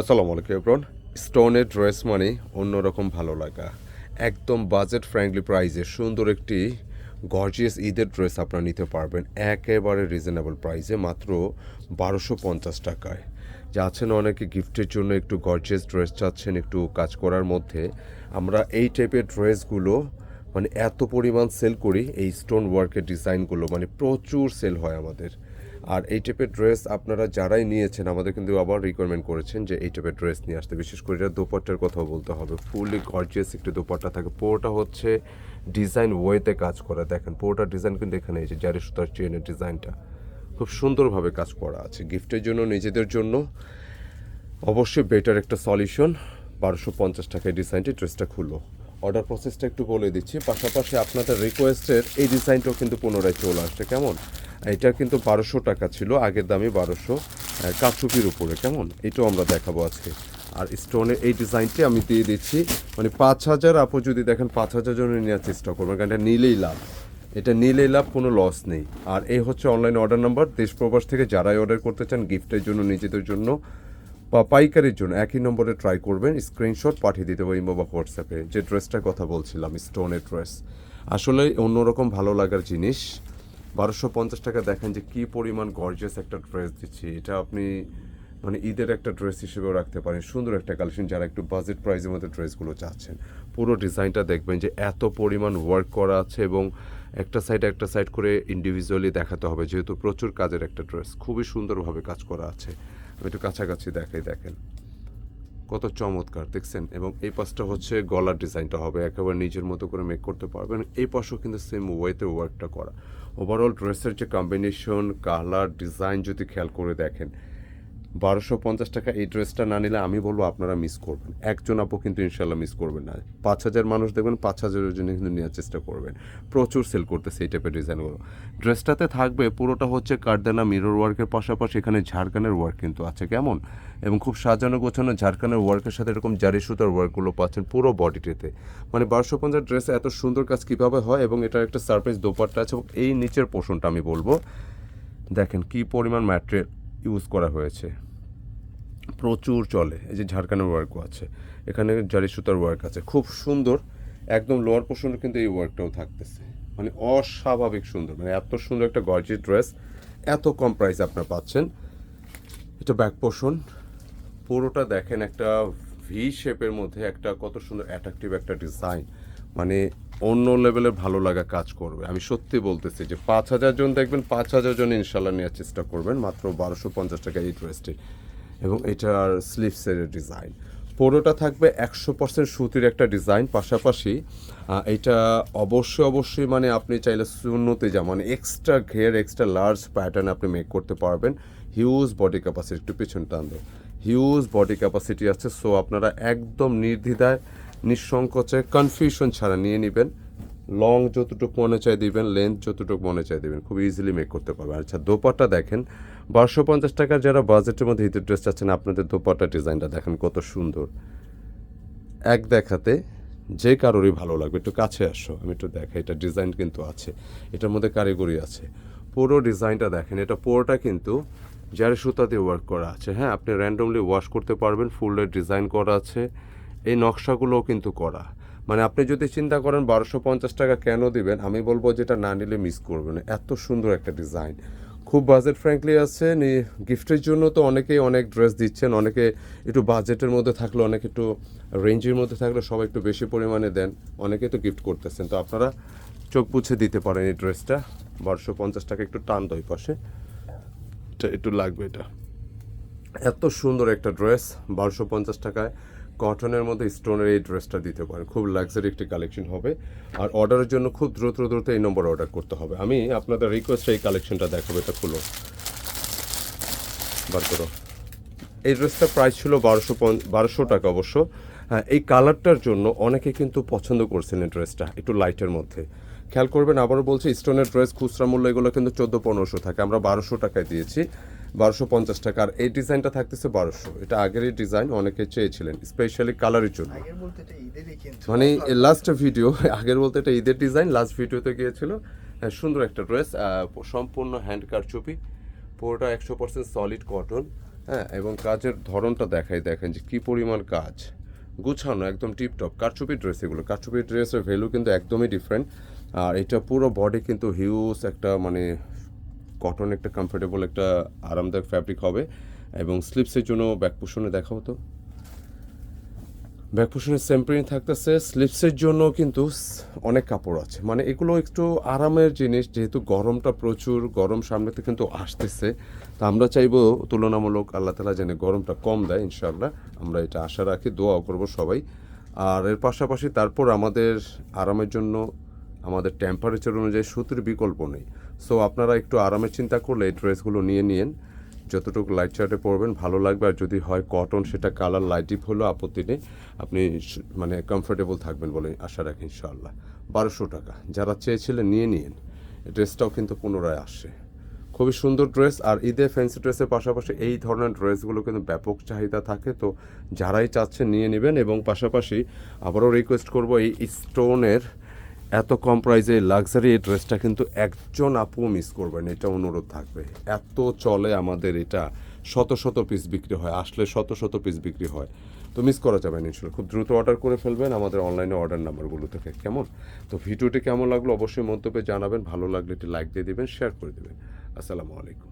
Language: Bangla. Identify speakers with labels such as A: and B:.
A: আসসালামু আলাইকুম এব্রন স্টোনের ড্রেস মানে অন্যরকম ভালো লাগা। একদম বাজেট ফ্রেন্ডলি প্রাইসে সুন্দর একটি গর্জিয়াস ঈদের ড্রেস আপনারা নিতে পারবেন। একেবারে রিজনেবল প্রাইসে মাত্র বারোশো পঞ্চাশ টাকায়। যাচ্ছেন অনেকে গিফটের জন্য একটু গর্জিয়াস ড্রেস চাচ্ছেন, একটু কাজ করার মধ্যে। আমরা এই টাইপের ড্রেসগুলো মানে এত পরিমাণ সেল করি, এই স্টোন ওয়ার্কের ডিজাইনগুলো মানে প্রচুর সেল হয় আমাদের। আর এই টাইপের ড্রেস আপনারা যারাই নিয়েছেন, আমাদের কিন্তু আবার রিকোয়ারমেন্ট করেছেন যে এই টাইপের ড্রেস নিয়ে আসতে। বিশেষ করে এটা দোপাট্টার কথা বলতে হবে। ফুললি গর্জিয়াস একটি দোপাট্টা থাকে। পুরোটা হচ্ছে ডিজাইন ওয়েতে কাজ করা। দেখেন, পুরোটা ডিজাইন কিন্তু এখানে যে জারি সুতার চেনের ডিজাইনটা খুব সুন্দরভাবে কাজ করা আছে। গিফটের জন্য, নিজেদের জন্য অবশ্যই বেটার একটা সলিউশন বারোশো পঞ্চাশ টাকায় ডিজাইনটি ড্রেসটা খুললো। অর্ডার প্রসেসটা একটু বলে দিচ্ছি। পাশাপাশি আপনাদের রিকোয়েস্টের এই ডিজাইনটাও কিন্তু পুনরায় চলে আসছে। কেমন? এটা কিন্তু বারোশো টাকা ছিল, আগের দামে বারোশো। কাচুপির উপরে, কেমন? এটাও আমরা দেখাবো আজকে। আর স্টোনের এই ডিজাইনটি আমি দিয়ে দিচ্ছি। মানে পাঁচ হাজার, আপু যদি দেখেন পাঁচ হাজার জন্য নেওয়ার চেষ্টা করবেন, কারণ এটা নিলেই লাভ। এটা নিলেই লাভ, কোনো লস নেই। আর এই হচ্ছে অনলাইন অর্ডার নাম্বার দেশ প্রবাস থেকে যারাই অর্ডার করতে চান গিফটের জন্য, নিজেদের জন্য, বা পাইকারির জন্য, একই নম্বরে ট্রাই করবেন। স্ক্রিনশট পাঠিয়ে দিতে পারি বা হোয়াটসঅ্যাপে। যে ড্রেসটার কথা বলছিলাম স্টোনের ড্রেস আসলে অন্যরকম ভালো লাগার জিনিস বারোশো পঞ্চাশ টাকা দেখেন যে কি পরিমাণ গর্জিয়াস একটা ড্রেস দিচ্ছি। এটা আপনি মানে ঈদের একটা ড্রেস হিসেবেও রাখতে পারেন। সুন্দর একটা কালেকশন যারা একটু বাজেট প্রাইসের মধ্যে ড্রেসগুলো চাচ্ছেন। পুরো ডিজাইনটা দেখবেন যে এত পরিমাণ ওয়ার্ক করা আছে এবং একটা সাইড একটা সাইড করে ইন্ডিভিজুয়ালি দেখাতে হবে। যেহেতু প্রচুর কাজের একটা ড্রেস খুবই সুন্দরভাবে কাজ করা আছে। আমি একটু কাছাকাছি দেখাই, দেখেন। কত চমৎকার, দেখছেন? এবং এই পাশটা হচ্ছে গলার ডিজাইনটা হবে, একেবারে নিজের মতো করে মেক করতে পারবেন। এই পাশও কিন্তু সেম ওয়েতে ওয়ার্কটা করা। ওভারঅল ড্রেসের যে কম্বিনেশন কালার ডিজাইন যদি খেয়াল করে দেখেন বারোশো পঞ্চাশ টাকা এই ড্রেসটা না নিলে আমি বলব আপনারা মিস করবেন। একজন আপু কিন্তু ইনশাল্লাহ মিস করবেন না। পাঁচ হাজার মানুষ দেখবেন, পাঁচ হাজারের জন্য কিন্তু নেওয়ার চেষ্টা করবেন। প্রচুর সেল করতেছে এই টাইপের ডিজাইনগুলো ড্রেসটাতে থাকবে, পুরোটা হচ্ছে কারদানা মিরর ওয়ার্কের পাশাপাশি এখানে ঝাড়খানের ওয়ার্ক কিন্তু আছে, কেমন? এবং খুব সাজানো গোছানো ঝাড়খানের ওয়ার্কের সাথে এরকম জারি সুতার ওয়ার্কগুলো পাচ্ছেন পুরো বডিটিতে মানে বারোশো পঞ্চাশ ড্রেসে এত সুন্দর কাজ কীভাবে হয় এবং এটার একটা সারপ্রাইজ দোপাট্টা আছে এই নিচের পোষণটা আমি বলব। দেখেন কি পরিমাণ ম্যাটেরিয়াল ইউজ করা হয়েছে। প্রচুর চলে এই যে ঝাড়খানের ওয়ার্কও আছে, এখানে জারি সুতার ওয়ার্ক আছে, খুব সুন্দর, একদম লোয়ার পোর্শনে কিন্তু এই ওয়ার্কটাও থাকতেছে মানে অস্বাভাবিক সুন্দর মানে এত সুন্দর একটা গর্জি ড্রেস এত কম প্রাইস আপনার পাচ্ছেন, এটা ব্যাক পোর্শন পুরোটা দেখেন একটা ভি শেপের মধ্যে একটা কত সুন্দর অ্যাট্রাকটিভ একটা ডিজাইন মানে অন্য লেভেলের ভালো লাগা কাজ করবে, আমি সত্যি বলতেছি যে পাঁচ হাজার জন দেখবেন, পাঁচ হাজার জন ইনশাল্লাহ নেওয়ার চেষ্টা করবেন, মাত্র বারোশো পঞ্চাশ টাকা এই ড্রেসটি এবং এটার স্লিভসের ডিজাইন পুরোটা থাকবে একশো পার্সেন্ট সুতির একটা ডিজাইন পাশাপাশি এটা অবশ্যই অবশ্যই মানে আপনি চাইলে শূন্যতে যা মানে এক্সট্রা ঘের এক্সট্রা লার্জ প্যাটার্ন আপনি মেক করতে পারবেন। হিউজ বডি ক্যাপাসিটি একটু পিছন টান দেয় হিউজ বডি ক্যাপাসিটি আছে সো আপনারা একদম নির্দ্বিধায়, নিঃসংকোচে কনফিউশন ছাড়া নিয়ে নেবেন। লং যতটুকু মনে চাই দিবেন লেন্থ যতটুকু মনে চাই দিবেন, খুব ইজিলি মেক করতে পারবেন আচ্ছা দোপাট্টা দেখেন, বারোশো পঞ্চাশ টাকার যারা বাজেটের মধ্যে ঈদের ড্রেস চাচ্ছেন, আপনাদের দোপাট্টা ডিজাইনটা দেখেন কত সুন্দর। এক দেখাতে যে কারোরই ভালো লাগবে, একটু কাছে আসো, আমি একটু দেখাই, এটা ডিজাইন কিন্তু আছে, এটার মধ্যে কারিগরি আছে। পুরো ডিজাইনটা দেখেন, এটা পুরোটা কিন্তু যার সুতা দিয়ে ওয়ার্ক করা আছে। হ্যাঁ আপনি র্যান্ডমলি ওয়াশ করতে পারবেন ফুলের ডিজাইন করা আছে, এই নকশাগুলোও কিন্তু করা। মানে আপনি যদি চিন্তা করেন বারোশো পঞ্চাশ টাকা কেন দিবেন, আমি বলব যেটা না নিলে মিস করবেন। এত সুন্দর একটা ডিজাইন খুব বাজেট ফ্র্যাঙ্কলি আছে গিফটের জন্য তো অনেকেই অনেক ড্রেস দিচ্ছেন, অনেকে একটু বাজেটের মধ্যে থাকলে, অনেকে একটু রেঞ্জের মধ্যে থাকলে সবাই একটু বেশি পরিমাণে দেন অনেকে তো গিফট করতেছেন। তো আপনারা চোখ পুছে দিতে পারেন এই ড্রেসটা বারোশো পঞ্চাশ টাকা একটু টান দই পাশে। একটু লাগবে এটা। এত সুন্দর একটা ড্রেস বারোশো পঞ্চাশ টাকায়। কটনের মধ্যে স্টোনের এই ড্রেসটা দিতে পারেন। খুব লাক্সারি একটি কালেকশন হবে। আর অর্ডারের জন্য খুব দ্রুত দ্রুত এই নম্বর অর্ডার করতে হবে। আমি আপনাদের রিকোয়েস্ট এই কালেকশনটা দেখাবো, এটা খুলো। বার করো। এই ড্রেসটার প্রাইস ছিল বারোশো বারোশো টাকা অবশ্য। হ্যাঁ এই কালারটার জন্য অনেকে কিন্তু পছন্দ করছিলেন ড্রেসটা একটু লাইটের মধ্যে। খেয়াল করবেন, আবারও বলছি স্টোনের ড্রেস খুচরা মূল্য এগুলো কিন্তু চোদ্দ, পনেরোশো থাকে। আমরা বারোশো টাকায় দিয়েছি। বারোশো পঞ্চাশ টাকা আর এই ডিজাইনটা থাকতেছে বারোশো। এটা আগেরই ডিজাইন অনেকে চেয়েছিলেন স্পেশালি কালারের জন্য। মানে লাস্ট ভিডিও আগের বলতে এটা ঈদের ডিজাইন লাস্ট ভিডিওতে গিয়েছিল। হ্যাঁ, সুন্দর একটা ড্রেস সম্পূর্ণ হ্যান্ড কারচুপি পুরোটা একশো পার্সেন্ট সলিড কটন হ্যাঁ এবং কাজের ধরনটা দেখাই দেখেন যে কী পরিমাণ কাজ। গুছানো একদম টিপটপ কারচুপি ড্রেস এগুলো। কারচুপি ড্রেসের ভ্যালু কিন্তু একদমই ডিফারেন্ট আর এটা পুরো বডি কিন্তু হিউজ একটা মানে কটন একটা কমফোর্টেবল একটা আরামদায়ক ফ্যাব্রিক হবে এবং স্লিপসের জন্য ব্যাক পোষণে দেখাবো তো। ব্যাক পোষণের সেম প্রিন্ট থাকতেছে স্লিপসের জন্য কিন্তু অনেক কাপড় আছে। মানে এগুলো একটু আরামের জিনিস, যেহেতু গরমটা প্রচুর, গরম সামনেতে কিন্তু আসতেছে। তা আমরা চাইব তুলনামূলক আল্লাহ তালা যেন গরমটা কম দেয়, ইনশাআল্লাহ। আমরা এটা আশা রাখি, দোয়াও করব সবাই। আর এর পাশাপাশি তারপর আমাদের আরামের জন্য আমাদের টেম্পারেচার অনুযায়ী সুতির বিকল্প নেই। সো আপনারা একটু আরামে চিন্তা করলে এই ড্রেসগুলো নিয়ে নিন। যতটুকু লাইট চার্টে পরবেন ভালো লাগবে। আর যদি হয় কটন সেটা কালার লাইট ডিপ হলেও আপত্তি নেই। আপনি মানে কমফোর্টেবল থাকবেন বলে আশা রাখি ইনশাআল্লাহ। বারোশো টাকা। যারা চেয়েছিলেন নিয়ে নিন। ড্রেসটাও কিন্তু পুনরায় আসে খুবই সুন্দর ড্রেস। আর ঈদে ফ্যান্সি ড্রেসের পাশাপাশি এই ধরনের ড্রেসগুলো কিন্তু ব্যাপক চাহিদা থাকে। তো যারাই চাচ্ছেন নিয়ে নেবেন। এবং পাশাপাশি আবারও রিকোয়েস্ট করব এই স্টোনের এত কম প্রাইসে লাক্সারি এই ড্রেসটা কিন্তু একজন আপু মিস করবেন, এটা অনুরোধ থাকবে। এত চলে আমাদের এটা, শত শত পিস বিক্রি হয়, আসলে শত শত পিস বিক্রি হয়। তো মিস করা যাবে না খুব দ্রুত অর্ডার করে ফেলবেন আমাদের অনলাইনে অর্ডার নাম্বারগুলো থেকে, কেমন? তো ভিডিওটি কেমন লাগল অবশ্যই মন্তব্যে জানাবেন, ভালো লাগলে একটি লাইক দিয়ে দিবেন শেয়ার করে দেবেন। আসসালামু আলাইকুম।